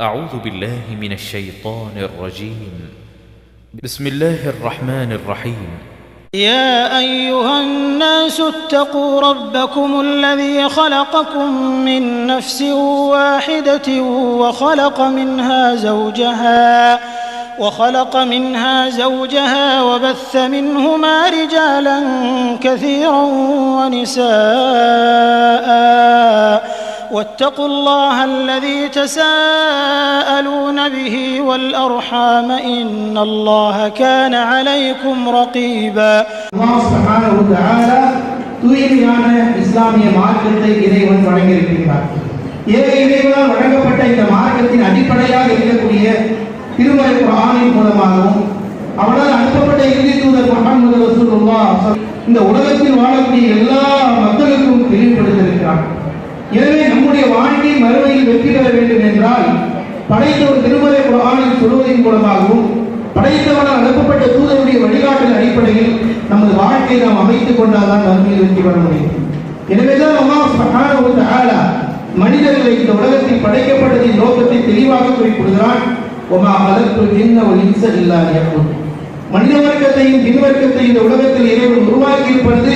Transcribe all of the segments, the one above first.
أعوذ بالله من الشيطان الرجيم. بسم الله الرحمن الرحيم. يا أيها الناس اتقوا ربكم الذي خلقكم من نفس واحدة وخلق منها زوجها وخلق منها زوجها وبث منهما رجالا كثيرا ونساء. واتقوا الله الذي تساءلون به والارحام ان الله كان عليكم رقيبا அல்லாஹ் சுப்ஹானஹு வ தஆலா தூய்மையான இஸ்லாமிய மார்க்கத்தை இறைவன் வழங்கியிருக்கின்றார் ஏக இறைவனால் வழங்கப்பட்ட இந்த மார்க்கத்தின் அடிப்படையாக இருக்கக்கூடிய திருமறை குர்ஆனின் மூலமாகவும் அவனால் அனுப்பப்பட்ட இறுதி தூதர் முஹம்மது ரசூலுல்லாஹ் இந்த உலகத்தில் வாழக்கூடிய எல்லா மக்களுக்கும் தெளிவுபடுத்தியிருக்கிறார் எனவே நம்முடைய வாழ்க்கை மறுமையில் வெற்றி பெற வேண்டும் என்றால் படைத்த ஒரு திருமறை குர்ஆனில் சொல்வதன் மூலமாகவும் படைத்தவனால் அனுப்பப்பட்ட தூதருடைய வழிகாட்டின் அடிப்படையில் நமது வாழ்க்கையை நாம் அமைத்துக் கொண்டால்தான் மறுமையில் வெற்றி பெற முடியும். எனவேதான் அல்லாஹ் மனிதர்களை இந்த உலகத்தில் படைக்கப்பட்டதின் நோக்கத்தை தெளிவாக குறிப்பிடுகிறான். ஒமா மதற்கு என்ன ஒரு இன்ஸ இல்லாத மனித வர்க்கத்தையும் பின் வர்க்கத்தையும் இந்த உலகத்தில் இறைவன் உருவாக்கி இருப்பது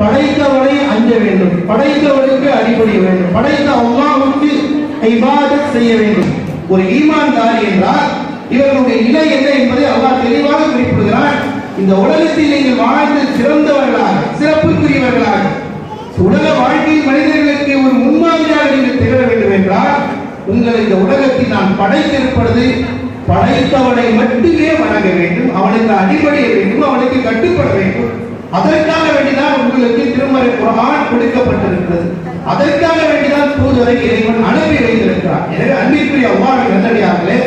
படைத்தவனை அஞ்ச வேண்டும். படைத்தவனுக்கு அடிபடிய வேண்டும். படைத்த அல்லாஹ்வுக்கு இபாதத் செய்ய வேண்டும். ஒரு ஈமான்தாரி என்றால் இவர்களுடைய நிலை என்ன என்பதை அல்லாஹ் தெளிவாக குறிப்பிடுகிறான். இந்த உலகத்தில் நீங்கள் வாழ்ந்து சிறந்தவர்களாக சிறப்புக்குரியவர்களாக உலக வாழ்க்கையில் மனிதர்களுக்கு ஒரு முன்மாதிரியாக நீங்கள் திகழ வேண்டும் என்றால் உங்களை இந்த உலகத்தில் நான் படைத்திருப்பது படைத்தவனை மட்டுமே வணங்க வேண்டும். அவனுக்கு அடிபடிய வேண்டும். அவனுக்கு கட்டுப்பட வேண்டும். அதற்காக வேண்டிதான் உங்களுக்கு திருமறை குரான் கொடுக்கப்பட்டிருக்கிறது. அதற்காக வேண்டிதான் தூதரை இறைவன் அனுப்பி வைத்திருக்கிறார். எனவே அன்பிற்குரிய அவ்வாறு நல்லடியார்களே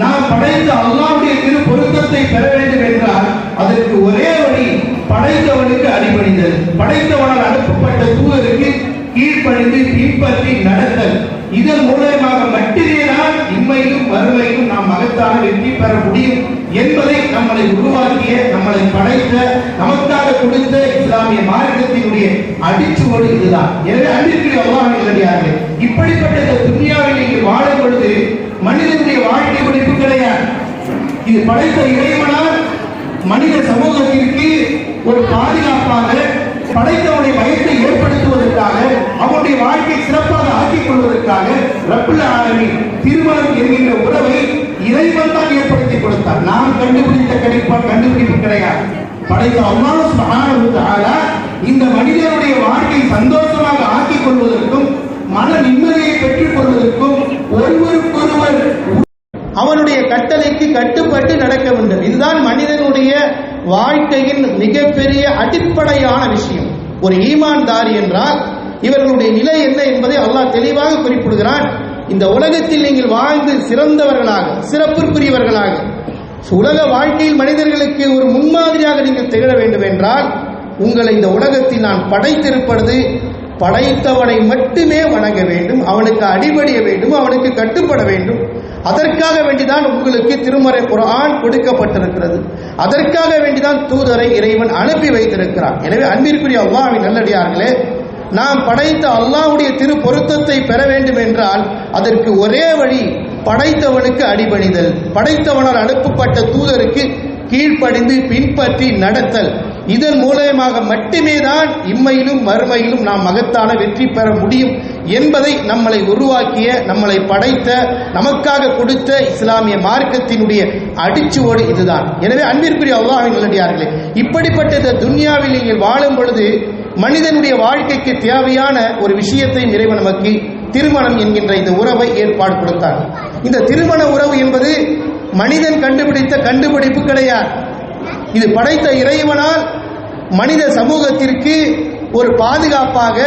நாம் படைத்த அல்லாவுடைய திரு பொருத்தத்தை பெற வேண்டும் என்றால் அதற்கு ஒரே வழி படைத்தவனுக்கு அடிபணிதல் படைத்தவனால் அனுப்பப்பட்ட தூதருக்கு கீழ்ப்பணிந்து பின்பற்றி நடத்தல். இதன் மூலமாக மட்டுமே தான் இம்மையிலும் மறுமையிலும் நாம் மகத்தான வெற்றி பெற முடியும் என்பதை நம்மளை உருவாக்கிய நம்மளை படைத்த நமக்காக கொடுத்த இஸ்லாமிய மார்க்கத்தினுடைய அடிச்சுவோடு இதுதான். எனவே அன்பிற்குரிய அல்லாஹ் கிடையாது இப்படிப்பட்ட இந்த துன்யாவில் நீங்கள் வாழும் பொழுது மனிதனுடைய வாழ்க்கை படிப்பு கிடையாது. இது படைத்த இறைவனால் மனித சமூகத்திற்கு ஒரு பாதுகாப்பாக படைத்தவனுடைய பயத்தை ஏற்படுத்துவதற்காக அவனுடைய வாழ்க்கை சிறப்பாக ஆக்கிக் கொள்வதற்காக ரப்புல் ஆலமி திருமணம் என்கின்ற உறவை இறைவன் தான் ஏற்படுத்தி கொடுத்தார். நான் கண்டுபிடித்த கணிப்பா கண்டுபிடிப்பு கிடையாது. படைத்த அல்லாஹ் சுப்ஹானஹு தஆலா இந்த மனிதனுடைய வாழ்க்கை சந்தோஷமாக ஆக்கிக் கொள்வதற்கும் மன நிம்மதியை பெற்றுக் கொள்வதற்கும் ஒருவருக்கொருவர் அவனுடைய கட்டளைக்கு கட்டுப்பட்டு நடக்க வேண்டும். இதுதான் மனிதனுடைய வாழ்க்கையின் மிகப்பெரிய அடிப்படையான விஷயம். ஒரு ஈமான்தாரி என்றால் இவர்களுடைய நிலை என்ன என்பதை அல்லாஹ் தெளிவாக குறிப்பிடுகிறான். இந்த உலகத்தில் நீங்கள் வாழ்ந்து சிறந்தவர்களாக சிறப்பிற்குரியவர்களாக உலக வாழ்க்கையில் மனிதர்களுக்கு ஒரு முன்மாதிரியாக நீங்கள் திகழ வேண்டும் என்றால் உங்களை இந்த உலகத்தில் நான் படைத்திருப்பது படைத்தவனை மட்டுமே வணங்க வேண்டும் அவனுக்கு அடிபடிய வேண்டும் அவனுக்கு கட்டுப்பட வேண்டும். அதற்காக வேண்டிதான் உங்களுக்கு திருமறை குரான் கொடுக்கப்பட்டிருக்கிறது. அதற்காக வேண்டிதான் தூதரை இறைவன் அனுப்பி வைத்திருக்கிறான். எனவே அன்பிற்குரிய அல்லாஹ்வின் நல்லடியார்களே நாம் படைத்த அல்லாஹ்வுடைய திரு பொருத்தத்தை பெற வேண்டும் என்றால் அதற்கு ஒரே வழி படைத்தவனுக்கு அடிபணிதல் படைத்தவனால் அனுப்பப்பட்ட தூதருக்கு கீழ்ப்படிந்து பின்பற்றி நடத்தல். இதன் மூலயமாக மட்டுமே தான் இம்மையிலும் மறுமையிலும் நாம் மகத்தான வெற்றி பெற முடியும் என்பதை நம்மளை உருவாக்கிய நம்மளை படைத்த நமக்காக கொடுத்த இஸ்லாமிய மார்க்கத்தினுடைய அடிச்சுவோடு இதுதான். எனவே அன்பிற்குரிய அல்லாஹின் நல்லடியார்களே இப்படிப்பட்ட இந்த துன்யாவில் நீங்கள் வாழும் பொழுது மனிதனுடைய வாழ்க்கைக்கு தேவையான ஒரு விஷயத்தை இறைவன் நமக்கு திருமணம் என்கின்ற இந்த உறவை ஏற்பாடு கொடுத்தார். இந்த திருமண உறவு என்பது மனிதன் கண்டுபிடித்த கண்டுபிடிப்பு கிடையாது இது படைத்த இறைவனால் மனித சமூகத்திற்கு ஒரு பாதுகாப்பாக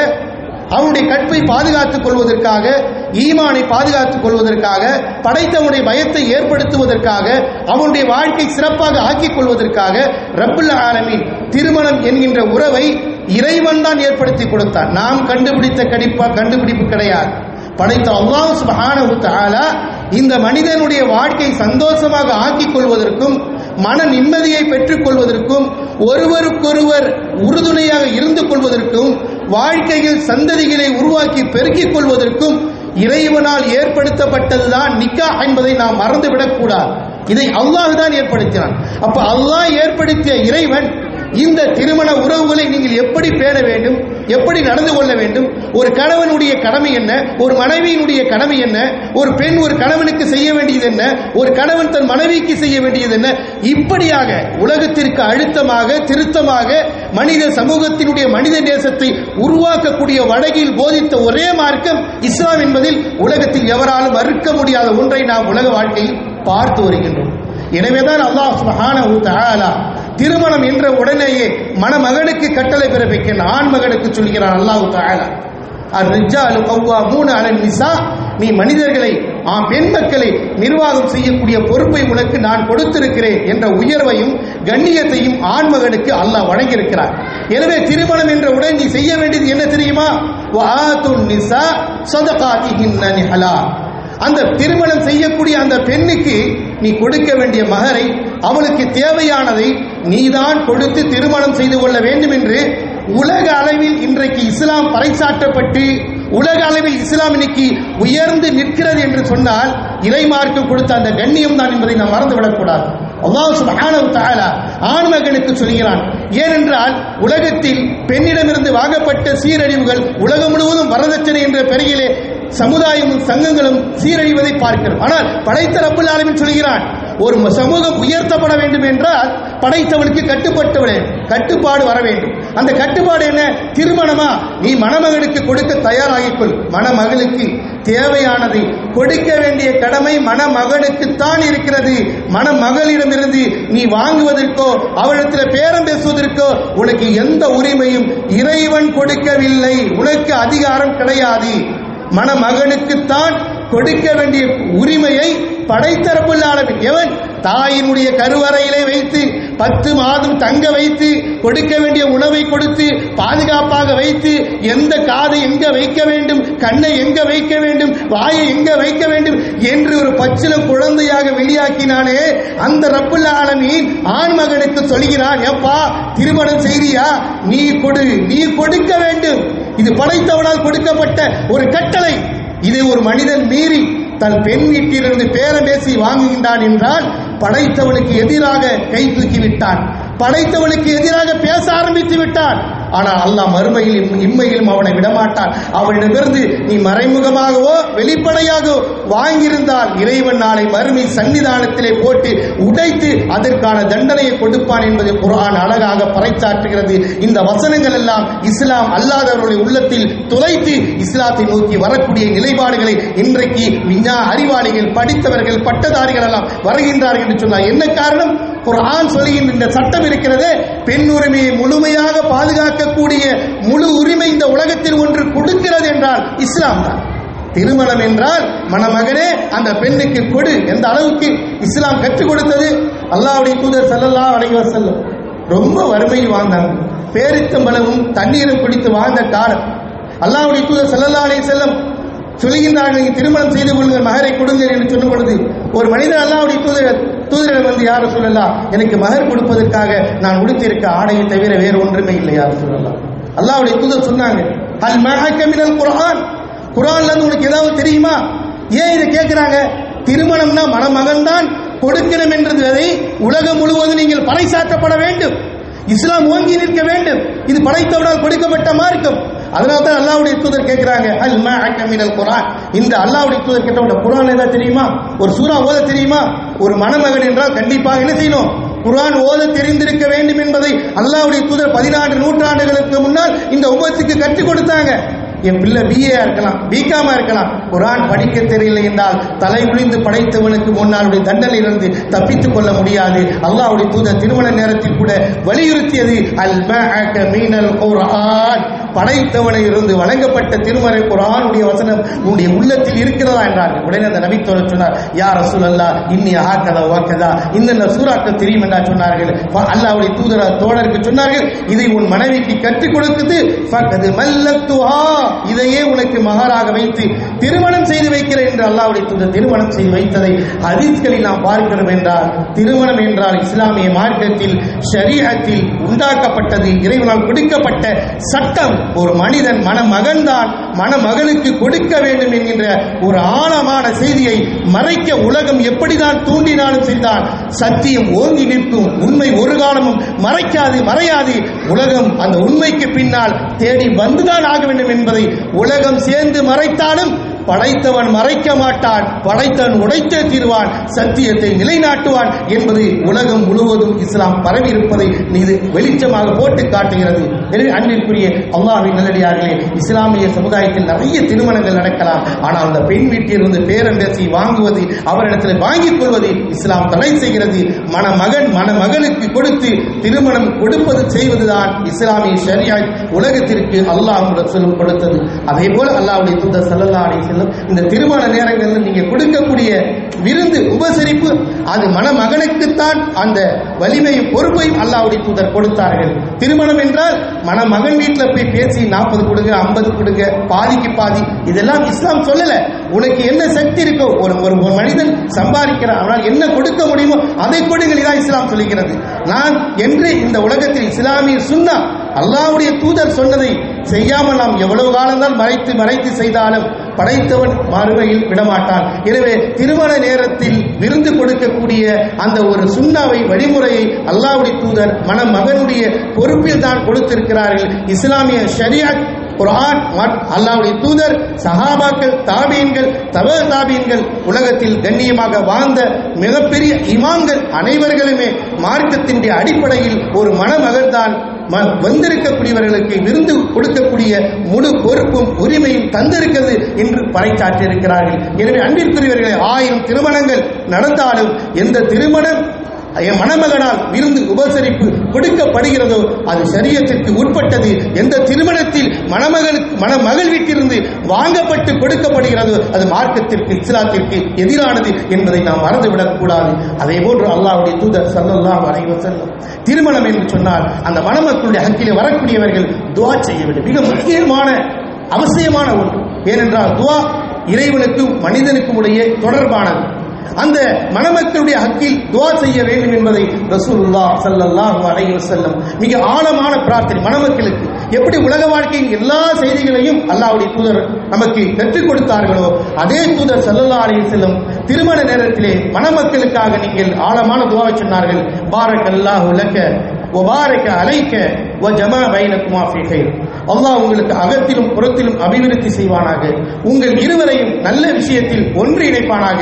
அவனுடைய கற்பை பாதுகாத்துக் கொள்வதற்காக ஈமானை பாதுகாத்துக் கொள்வதற்காக படைத்தவனுடைய பயத்தை ஏற்படுத்துவதற்காக அவனுடைய வாழ்க்கை சிறப்பாக ஆக்கிக் கொள்வதற்காக ரப்புல் ஆலமின் திருமணம் என்கின்ற உறவை இறைவன் தான் ஏற்படுத்தி கொடுத்தார் நாம் கண்டுபிடித்த கடிப்பா கண்டுபிடிப்பு கிடையாது. படைத்த அல்லாஹ் சுப்ஹானஹு தஆலா இந்த மனிதனுடைய வாழ்க்கை சந்தோஷமாக ஆக்கிக் கொள்வதற்கும் மன நிம்மதியை பெற்றுக் கொள்வதற்கும் ஒருவருக்கொருவர் உறுதுணையாக இருந்து கொள்வதற்கும் வாழ்க்கையில் சந்ததிகளை உருவாக்கி பெருக்கிக் கொள்வதற்கும் இறைவனால் ஏற்படுத்தப்பட்டதுதான் நிக்கா என்பதை நாம் மறந்துவிடக் கூடாது இதை அல்லாஹ் தான் ஏற்படுத்தினான். அப்ப அல்லாஹ் ஏற்படுத்திய இறைவன் இந்த திருமண உறவுகளை நீங்கள் எப்படி பேண வேண்டும் எப்படி நடந்து கொள்ள வேண்டும் ஒரு கணவனுடைய கடமை என்ன ஒரு மனைவியினுடைய கடமை என்ன ஒரு பெண் ஒரு கணவனுக்கு செய்ய வேண்டியது என்ன ஒரு கணவன் தன் மனைவிக்கு செய்ய வேண்டியது என்ன இப்படியாக உலகத்திற்கு அழுத்தமாக திருத்தமாக மனித சமூகத்தினுடைய மனித தேசத்தை உருவாக்கக்கூடிய வடகில் போதித்த ஒரே மார்க்கம் இஸ்லாம் என்பதில் உலகத்தில் எவராலும் மறுக்க முடியாத ஒன்றை நாம் உலக வாழ்க்கையில் பார்த்து வருகின்றோம். எனவேதான் அல்லாஹ் சுப்ஹானஹு தஆலா திருமணம் என்ற உடனேயே மணமகனுக்கு கட்டளை பிறப்பிக்கின்ற ஆண் மகனுக்கு சொல்கிறான் அல்லாஹ் தஆலா. அர்-ரிஜாலு மூணு அலன் நிசா. நீ மனிதர்களை ஆ பெண் மக்களை நிர்வாகம் செய்யக்கூடிய பொறுப்பை உனக்கு நான் கொடுத்திருக்கிறேன் என்ற உயர்வையும் கண்ணியத்தையும் ஆண்மகனுக்கு அல்லாஹ் வழங்கியிருக்கிறார். எனவே திருமணம் என்ற உடன் நீ செய்ய வேண்டியது என்ன தெரியுமா? நிசா சொந்த நிஹலா அந்த திருமணம் செய்யக்கூடிய அந்த பெண்ணுக்கு நீ கொடுக்க வேண்டிய மகரை அவளுக்கு தேவையானதை நீதான் கொடுத்து திருமணம் செய்து கொள்ள வேண்டும் என்று உலக அளவில் இன்றைக்கு இஸ்லாம் பறைசாட்டப்பட்டு உலக அளவில் இஸ்லாம் இன்னைக்கு உயர்ந்து நிற்கிறது என்று சொன்னால் இறைமார்க்கு கொடுத்த அந்த கண்ணியம் தான் என்பதை நாம் மறந்துவிடக்கூடாது. அல்லாஹ் சுப்ஹானஹு தஆலா ஆண்மகனுக்கு சொல்கிறான் ஏனென்றால் உலகத்தில் பெண்ணிடமிருந்து வாங்கப்பட்ட சீரழிவுகள் உலகம் முழுவதும் வரதட்சணை என்ற பெயரிலே சமுதாயமும் சங்கங்களும் சீரழிவதை பார்க்கிறோம் ஆனால் படைத்த ரப்பல் ஆலமின் சொல்கிறான் ஒரு சமூகம் உயர்த்தப்பட வேண்டும் என்றால் படைத்தவனுக்கு கட்டுப்பட்டு கட்டுப்பாடு வர வேண்டும். அந்த கட்டுப்பாடு என்ன? திருமணமா? நீ மணமகனுக்கு கொடுக்க தயாராகிக்கொள். மணமகளுக்கு தேவையானதை கொடுக்க வேண்டிய கடமை மணமகனுக்குத்தான் இருக்கிறது. மணமகளிடமிருந்து நீ வாங்குவதற்கோ அவளிடத்தில் பேரம் பேசுவதற்கோ உனக்கு எந்த உரிமையும் இறைவன் கொடுக்கவில்லை. உனக்கு அதிகாரம் கிடையாது. மணமகனுக்குத்தான் கொடுக்க வேண்டிய உரிமையை படைத்தரப்புள்ள ஆளவின் எவன்? தாயினுடைய கருவறையிலே வைத்து பத்து மாதம் தங்க வைத்து கொடுக்க வேண்டிய உணவை கொடுத்து பாதுகாப்பாக வைத்து எந்த காதை எங்க வைக்க வேண்டும் கண்ணை எங்க வைக்க வேண்டும் வாயை எங்க வைக்க வேண்டும் என்று ஒரு பச்சில குழந்தையாக வெளியாக்கினானே அந்த ரப்புல் ஆலமீன் ஆண் மகனுக்கு சொல்கிறான் எப்பா திருமணம் செய்தியா? நீ கொடு நீ கொடுக்க வேண்டும். இது படைத்தவனால் கொடுக்கப்பட்ட ஒரு கட்டளை. இதை ஒரு மனிதன் மீறி தன் பெண் வீட்டிலிருந்து பேரம் பேசி வாங்குகின்றான் என்றால் படைத்தவனுக்கு எதிராக கை தூக்கி விட்டான். படைத்தவனுக்கு எதிராக பேச ஆரம்பித்து விட்டான். ஆனால் அல்லாஹ் மறுமையிலும் இம்மையிலும் அவனை விடமாட்டான். அவனிடமிருந்து நீ மறைமுகமாகவோ வெளிப்படையாகவோ வாங்கியிருந்தால் இறைவன் நாளை மறுமை சன்னிதானத்திலே போட்டு உடைத்து அதற்கான தண்டனையை கொடுப்பான் என்பதை குர்ஆன் அழகாக பறைச்சாற்றுகிறது இந்த வசனங்கள் எல்லாம் இஸ்லாம் அல்லாதவர்களுடைய உள்ளத்தில் துளைத்து இஸ்லாத்தை நோக்கி வரக்கூடிய நிலைப்பாடுகளை இன்றைக்கு விஞ்ஞா அறிவாளிகள் படித்தவர்கள் பட்டதாரிகள் எல்லாம் வருகின்றார்கள் என்று சொன்னால் என்ன காரணம்? குர்ஆன் சொல்லுகின்ற இந்த சட்டம் இருக்கிறது பெண் உரிமையை முழுமையாக பாதுகாக்கக்கூடிய முழு உரிமை இந்த உலகத்தில் ஒன்று கொடுக்கிறது என்றால் இஸ்லாம் தான். திருமணம் என்றால் மணமகனே அந்த பெண்ணுக்கு கொடு. எந்த அளவுக்கு இஸ்லாம் கற்றுக் கொடுத்தது? அல்லாவுடைய தூதர் செல்லல்லா அலைஹி செல்லும் ரொம்ப வறுமையில் வாழ்ந்தாங்க. பேரித்தம்பளவும் தண்ணீரும் குடித்து வாழ்ந்த காலம். அல்லாவுடைய தூதர் செல்லல்லா அலைஹி வஸல்லம் சொல்லுகின்றார்கள் நீங்கள் திருமணம் செய்து கொள்ளுங்கள் மகரை கொடுங்கள் என்று சொன்ன பொழுது ஒரு மனிதர் அல்லாவுடைய தூதர் தூதரர் வந்து யார சொல்லலாம் எனக்கு மகர் கொடுப்பதற்காக நான் உடுத்திருக்க ஆடையை தவிர வேறு ஒன்றுமே இல்லை யார் சொல்லலாம் அல்லாவுடைய தூதர் சொன்னாங்க அல் மஹக்க மினல் குர்ஆன்? இருந்து உனக்கு ஏதாவது தெரியுமா? ஏன் இதை கேட்கிறாங்க? திருமணம்னா மணமகன் தான் கொடுக்கணும் என்றதை உலகம் முழுவதும் நீங்கள் பறைசாற்றப்பட வேண்டும். இஸ்லாம் ஓங்கி நிற்க வேண்டும். இது படைத்தவனால் கொடுக்கப்பட்ட மார்க்கம். அதனால தான் அல்லாவுடைய தூதர் கேட்கிறாங்க அல் மஅக மினல் குரான் இந்த அல்லாவுடைய தூதர் கேட்டவங்க குரான் ஏதாவது தெரியுமா? ஒரு சூரா ஓத தெரியுமா? ஒரு மணமகன் என்றால் கண்டிப்பாக என்ன செய்யணும்? குரான் ஓத தெரிந்திருக்க வேண்டும் என்பதை அல்லாவுடைய தூதர் பதினான்கு நூற்றாண்டுகளுக்கு முன்னால் இந்த உபத்துக்கு கற்றுக் கொடுத்தாங்க. என் பிள்ளை பிஏ இருக்கலாம் பிகாமா இருக்கலாம். குரான் படிக்க தெரியல என்றால் தலை குனிந்து படைத்தவனுக்கு முன்னாளுடைய தண்டனையிலிருந்து தப்பித்துக் கொள்ள முடியாது. அல்லாவுடைய தூதர் திருமண நேரத்தில் கூட வலியுறுத்தியது அல் மீனல் குரான் படைத்தவனை இருந்து வழங்கப்பட்ட திருமறை குரானுடைய வசனம் உன்னுடைய உள்ளத்தில் இருக்கிறதா என்றார்கள். உடனே அந்த நபி தோழர் சொன்னார் ரசூல் அல்லா இன்னி ஆக்கதா வாக்கதா? இந்த சூறாக்கள் தெரியும் என்றா சொன்னார்கள். ஃப- தூதர தோழருக்கு சொன்னார்கள் இதை உன் மனைவிக்கு கற்றுக் கொடுக்குது மல்லத்துஹா இதையே உனக்கு மகராக வைத்து திருமணம் செய்து வைக்கிறேன் என்று அல்லாவுடைய தூதர் திருமணம் செய்து வைத்ததை ஹதீஸ்களில் நாம் பார்க்கிறோம் என்றால் திருமணம் என்றால் இஸ்லாமிய மார்க்கத்தில் ஷரீஅத்தில் உண்டாக்கப்பட்டது இறைவனால் கொடுக்கப்பட்ட சட்டம் ஒரு மனிதன் மணமகன் தான் மணமகளுக்கு கொடுக்க வேண்டும் என்கின்ற ஒரு ஆழமான செய்தியை மறைக்க உலகம் எப்படிதான் தூண்டினாலும் செய்தான் சத்தியம் ஓங்கி நிற்கும் உண்மை ஒரு காலமும் மறைக்காது மறையாது. உலகம் அந்த உண்மைக்கு பின்னால் தேடி வந்துதான் ஆக வேண்டும் என்பதை உலகம் சேர்ந்து மறைத்தாலும் படைத்தவன் மறைக்க மாட்டான் படைத்தவன் உடைத்தே தீர்வான் சத்தியத்தை நிலைநாட்டுவான் என்பது உலகம் முழுவதும் இஸ்லாம் பரவி இருப்பதை இது வெளிச்சமாக போட்டு காட்டுகிறது. அன்பிற்குரிய அல்லாஹ்வின் நல்லடியார்களே இஸ்லாமிய சமுதாயத்தில் நிறைய திருமணங்கள் நடக்கலாம். ஆனால் அந்த பெண் வீட்டிலிருந்து பேரம்பேசி வாங்குவது அவரிடத்தில் வாங்கிக் கொள்வது இஸ்லாம் தடை செய்கிறது. மணமகன் மணமகளுக்கு கொடுத்து திருமணம் கொடுப்பது செய்வதுதான் இஸ்லாமிய சரியாய் உலகத்திற்கு அல்லாஹ் சொல்லும் கொடுத்தது. அதே போல அல்லாவுடைய தூதர் ஸல்லல்லாஹு வஸல்லம் இந்த திருமண நேரங்களில் நீங்க கொடுக்கக்கூடிய விருந்து உபசரிப்பு அது மணமகனுக்குத்தான் அந்த வலிமையும் பொறுப்பையும் அல்லாவுடைய தூதர் கொடுத்தார்கள். திருமணம் என்றால் மணமகன் வீட்டில் போய் பேசி நாற்பது கொடுங்க ஐம்பது கொடுங்க பாதிக்கு பாதி இதெல்லாம் இஸ்லாம் சொல்லல. உனக்கு என்ன சக்தி இருக்கோ ஒரு ஒரு மனிதன் சம்பாதிக்கிறான் அவனால் என்ன கொடுக்க முடியுமோ அதை கொடுங்கள் தான் இஸ்லாம் சொல்லுகிறது. நான் என்று இந்த உலகத்தில் இஸ்லாமிய சுன்னா அல்லாவுடைய தூதர் சொன்னதை செய்யாமல் நாம் எவ்வளவு காலம்தான் மறைத்து மறைத்து செய்தாலும் படைத்தவன் மறுமையில் விடமாட்டான். எனவே திருமண நேரத்தில் விருந்து கொடுக்கக்கூடிய அந்த ஒரு சுண்ணாவை வழிமுறையை அல்லாவுடைய தூதர் மணமகனுடைய பொறுப்பில் தான் கொடுத்திருக்கிறார்கள். இஸ்லாமிய ஷரியாத் குரான் அல்லாவுடைய தூதர் சஹாபாக்கள் தாபீன்கள் தவ தாபீன்கள் உலகத்தில் கண்ணியமாக வாழ்ந்த மிகப்பெரிய இமாம்கள் அனைவர்களுமே மார்க்கத்தினுடைய அடிப்படையில் ஒரு மணமகன் தான் வந்திருக்கக்கூடியவர்களுக்கு விருந்து கொடுக்கக்கூடிய முழு பொறுப்பும் உரிமையும் தந்திருக்கிறது என்று பறைச்சாற்றியிருக்கிறார்கள் எனவே அன்பிற்குரியவர்களை ஆயிரம் திருமணங்கள் நடந்தாலும் எந்த திருமணம் மணமகனால் விருந்து உபசரிப்பு கொடுக்கப்படுகிறதோ அது சரியத்திற்கு உட்பட்டது. எந்த திருமணத்தில் மணமகளுக்கு மணமகள் வீட்டிலிருந்து வாங்கப்பட்டு கொடுக்கப்படுகிறதோ அது மார்க்கத்திற்கு இஸ்லாத்திற்கு எதிரானது என்பதை நாம் மறந்துவிடக் கூடாது. அதே போன்று அல்லாவுடைய தூதர் ஸல்லல்லாஹு அலைஹி செல்லும் திருமணம் என்று சொன்னால் அந்த மணமக்களுடைய ஹக்கிலே வரக்கூடியவர்கள் துவா செய்ய வேண்டும். மிக முக்கியமான அவசியமான ஒன்று. ஏனென்றால் துவா இறைவனுக்கும் மனிதனுக்கும் உடைய தொடர்பானது. அந்த மணமக்களுடைய ஹக்கில் துவா செய்ய வேண்டும் என்பதை ரசூலுல்லா சல்லல்லாஹு அலைஹி வஸல்லம் மிக ஆழமான பிரார்த்தனை மணமக்களுக்கு. எப்படி உலக வாழ்க்கையின் எல்லா செய்திகளையும் அல்லாவுடைய தூதர் நமக்கு கற்றுக் கொடுத்தார்களோ அதே தூதர் செல்லல்லா அலைஹி செல்லும் திருமண நேரத்திலே மணமக்களுக்காக நீங்கள் ஆழமான துவா சொன்னார்கள். பாரக் அல்லாஹ் உலக ஒபாரக்க அலைக்க ஒ ஜமா பைனக்குமா ஃபிஹைர் அல்லாஹ் உங்களுக்கு அகத்திலும் புறத்திலும் அபிவிருத்தி செய்வானாக. உங்கள் இருவரையும் நல்ல விஷயத்தில் ஒன்று இணைப்பானாக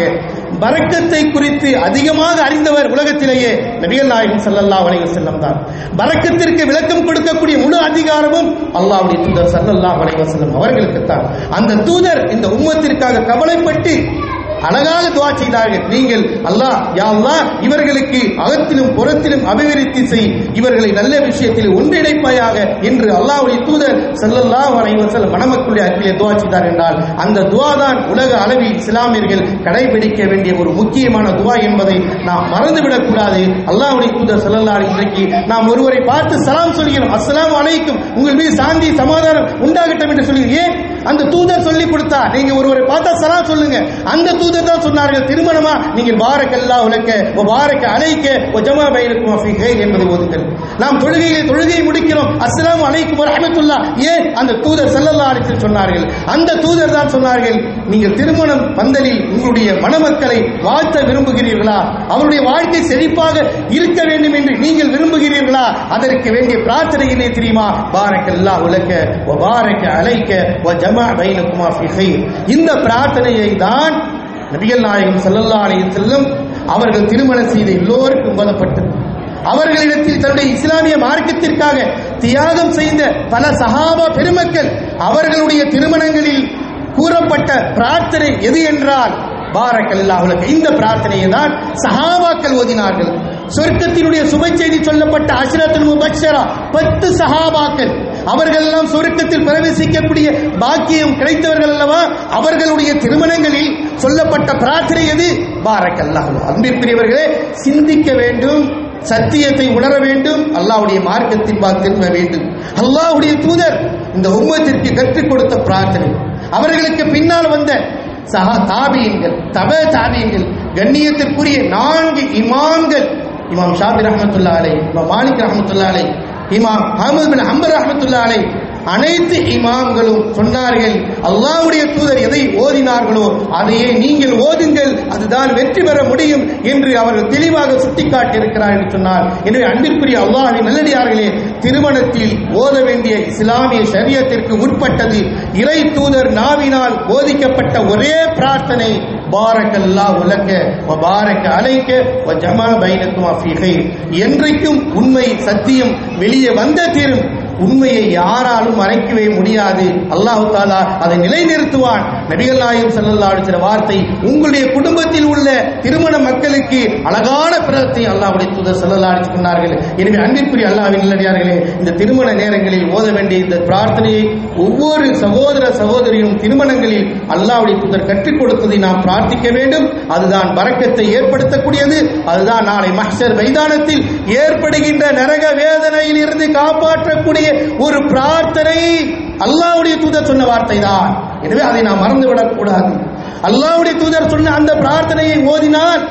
பறக்கத்தை குறித்து அதிகமாக அறிந்தவர் உலகத்திலேயே நபிகள் நாயகம் சல்லல்லா அலைஹி செல்லம் தான். பறக்கத்திற்கு விளக்கம் கொடுக்கக்கூடிய முழு அதிகாரமும் அல்லாவுடைய தூதர் சல்லல்லா அலைஹி செல்லம் அவர்களுக்கு தான் அந்த தூதர் இந்த உம்மத்திற்காக கவலைப்பட்டு அழகாக துவா செய்தார்கள். நீங்கள் அல்லாஹ் யா இவர்களுக்கு அகத்திலும் புறத்திலும் அபிவிருத்தி செய். இவர்களை நல்ல விஷயத்தில் ஒன்றிணைப்பாயாக என்று அல்லாஹுடைய தூதர் செல்லல்லா அலைஹி வஸல்லம் மணமக்களுடைய அக்கிலே துவா செய்தார் என்றால் அந்த துவா தான் உலக அளவில் இஸ்லாமியர்கள் கடைபிடிக்க வேண்டிய ஒரு முக்கியமான துவா என்பதை நாம் மறந்துவிடக் கூடாது அல்லாஹுடைய தூதர் செல்லல்லா இன்றைக்கு நாம் ஒருவரை பார்த்து சலாம் சொல்கிறோம். அஸ்லாம் அலைக்கும். உங்கள் மீது சாந்தி சமாதானம் உண்டாகட்டும் என்று சொல்லி ஏன்? அந்த தூதர் சொல்லி கொடுத்தா நீங்க ஒருவரை பார்த்தா சலாம் சொல்லுங்க. அந்த தூதர் தான் சொன்னார்கள் திருமணமா? நீங்கள் பாரக்கல்லா உலக்க ஓ பாரக்க அலைக்க ஓ ஜமா பைனக்கும் என்பது கைர் என்பதை ஓதுங்கள். நாம் தொழுகையில் தொழுகையை முடிக்கிறோம். அஸ்லாம் அலைக்கும் வரஹ்மத்துல்லா ஏன்? அந்த தூதர் செல்லல்லா அழைத்து சொன்னார்கள். அந்த தூதர் தான் சொன்னார்கள் நீங்கள் திருமணம் பந்தலில் உங்களுடைய மணமக்களை வாழ்த்த விரும்புகிறீர்களா? அவருடைய வாழ்க்கை செழிப்பாக இருக்க வேண்டும் என்று நீங்கள் விரும்புகிறீர்களா? அதற்கு வேண்டிய பிரார்த்தனை என்ன தெரியுமா? பாரக்கல்லா உலக்க ஓ பாரக்க அலைக்க ஓ ஜமா இந்த பிரார்த்தனையை தான் நபிகள் நாயகம் ஸல்லல்லாஹு அலையும் செல்லும் அவர்கள் திருமணம் செய்த எல்லோருக்கும் ஓதப்பட்டது அவர்களிடத்தில் தன்னுடைய இஸ்லாமிய மார்க்கத்திற்காக தியாகம் செய்த பல சகாபா பெருமக்கள் அவர்களுடைய திருமணங்களில் கூறப்பட்ட பிரார்த்தனை எது என்றால் பாரக்கல்லாஹுலக இந்த பிரார்த்தனையை தான் சஹாபாக்கள் ஓதினார்கள். சொர்க்கத்தினுடைய சுப செய்தி சொல்லப்பட்ட அஷ்ரத்துல் முபஷரா பத்து சஹாபாக்கள். அவர்கள் எல்லாம் சொர்க்கத்தில் பிரவேசிக்கக்கூடிய பாக்கியம் கிடைத்தவர்கள் அல்லவா? அவர்களுடைய திருமணங்களில் சொல்லப்பட்ட பிரார்த்தனை எது? பாரக்கல்லாஹு. அன்பிற்குரியவர்களே சிந்திக்க வேண்டும் சத்தியத்தை உணர வேண்டும் அல்லாவுடைய மார்க்கத்தின் பால் திரும்ப வேண்டும். அல்லாவுடைய தூதர் இந்த உம்மத்திற்கு கற்றுக் கொடுத்த பிரார்த்தனை. அவர்களுக்கு பின்னால் வந்த சஹா தாபியன்கள் தப தாபியன்கள் கண்ணியத்திற்குரிய நான்கு இமான்கள் இமாம் ஷாபி ரஹமத்துல்லா அலை இமாம் மாலிக் ரஹமத்துல்லா அலை இமாம் அஹமது பின் அம்பர் ரஹமத்துல்லா அலை அனைத்து இமாம்களும் சொன்னார்கள் அல்லாவுடைய தூதர் எதை ஓதினார்களோ அதையே நீங்கள் ஓதுங்கள் அதுதான் வெற்றி பெற முடியும் என்று அவர்கள் தெளிவாக சுட்டிக்காட்டி இருக்கிறார் என்று சொன்னார். எனவே அன்பிற்குரிய அல்லாஹின் நல்லடியார்களே திருமணத்தில் ஓத வேண்டிய இஸ்லாமிய சரியத்திற்கு உட்பட்டது இறை தூதர் நாவினால் போதிக்கப்பட்ட ஒரே பிரார்த்தனை பாரக் அல்லாஹ் உலக்க வ பாரக் அலைக்க வ ஜமா பைனக்கும் ஃபீ என்றைக்கும் உண்மை சத்தியம் வெளியே வந்த தீரும் உண்மையை யாராலும் மறைக்கவே முடியாது. அல்லாஹு தாலா அதை நிலைநிறுத்துவான். நபிகள் நாயகம் ஸல்லல்லாஹு வார்த்தை உங்களுடைய குடும்பத்தில் உள்ள திருமண மக்களுக்கு அழகான பிறத்தை அல்லாவுடைய தூதர் ஸல்லல்லாஹு அலைஹி சொன்னார்கள். எனவே அன்பிற்குரிய அல்லாவின் நிலையார்களே இந்த திருமண நேரங்களில் ஓத வேண்டிய இந்த பிரார்த்தனையை ஒவ்வொரு சகோதர சகோதரியும் திருமணங்களில் அல்லாவுடைய தூதர் கற்றுக் கொடுத்ததை நாம் பிரார்த்திக்க வேண்டும். அதுதான் வரக்கத்தை ஏற்படுத்தக்கூடியது. அதுதான் நாளை மஹ்ஷர் மைதானத்தில் ஏற்படுகின்ற நரக வேதனையில் இருந்து காப்பாற்றக்கூடிய ஒரு பிரார்த்தனை. அல்லாவுடைய தூதர் சொன்ன வார்த்தை தான் எனவே அதை நாம் மறந்துவிடக் கூடாது. அல்லாவுடைய தூதர் சொன்ன அந்த பிரார்த்தனையை ஓதினால்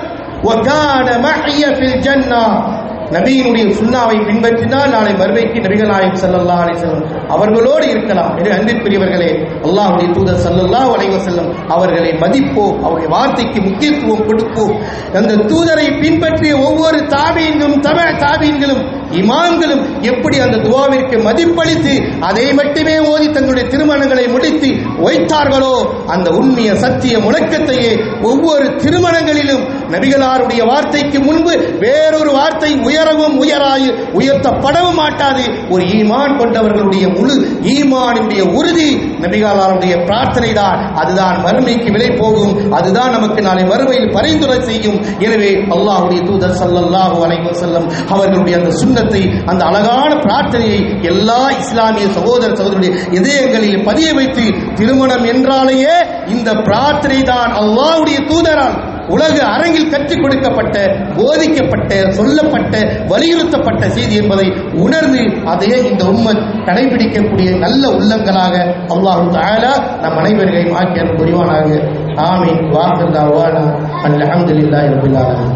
நபியினுடைய சுண்ணாவை பின்பற்றினால் நாளை மறுவைக்கு நபிகள் நாயகம் செல்லல்லா அலை செல்லும் அவர்களோடு இருக்கலாம். என்று அன்பிற்குரியவர்களே அல்லாஹுடைய தூதர் சல்லல்லா அலைவ செல்லும் அவர்களை மதிப்போம் அவருடைய வார்த்தைக்கு முக்கியத்துவம் கொடுப்போம் அந்த தூதரை பின்பற்றிய ஒவ்வொரு தாபியினும் தமிழ் தாபியன்களும் இமாம்களும் எப்படி அந்த துவாவிற்கு மதிப்பளித்து அதை மட்டுமே ஓதி தங்களுடைய திருமணங்களை முடித்து வைத்தார்களோ அந்த உண்மைய சத்திய முழக்கத்தையே ஒவ்வொரு திருமணங்களிலும் நபிகளாருடைய வார்த்தைக்கு முன்பு வேறொரு வார்த்தை உயரவும் உயராய் உயர்த்தப்படவும் மாட்டாது. ஒரு ஈமான் கொண்டவர்களுடைய முழு ஈமானுடைய உறுதி நபிகளாருடைய பிரார்த்தனை தான் அதுதான் மறுமைக்கு விலை போகும். அதுதான் நமக்கு நாளை மறுமையில் பரிந்துரை செய்யும். எனவே அல்லாஹுடைய தூதர் ஸல்லல்லாஹு அலைஹி செல்லும் அவர்களுடைய அந்த சுண்ணத்தை அந்த அழகான பிரார்த்தனையை எல்லா இஸ்லாமிய சகோதர சகோதரருடைய இதயங்களில் பதிய வைத்து திருமணம் என்றாலேயே இந்த பிரார்த்தனை தான் அல்லாஹுடைய தூதரால் உலக அரங்கில் கற்றுக் கொடுக்கப்பட்ட போதிக்கப்பட்ட சொல்லப்பட்ட வலியுறுத்தப்பட்ட செய்தி என்பதை உணர்ந்து அதையே இந்த உண்மை கடைபிடிக்கக்கூடிய நல்ல உள்ளங்களாக அல்லாஹு தஆலா நம் அனைவர்களையும் ஆக்கிய புரிவானாக ஆமீன். வாஹிர் தாவானா அல்ஹம்துலில்லாஹி ரபில் ஆலமீன்.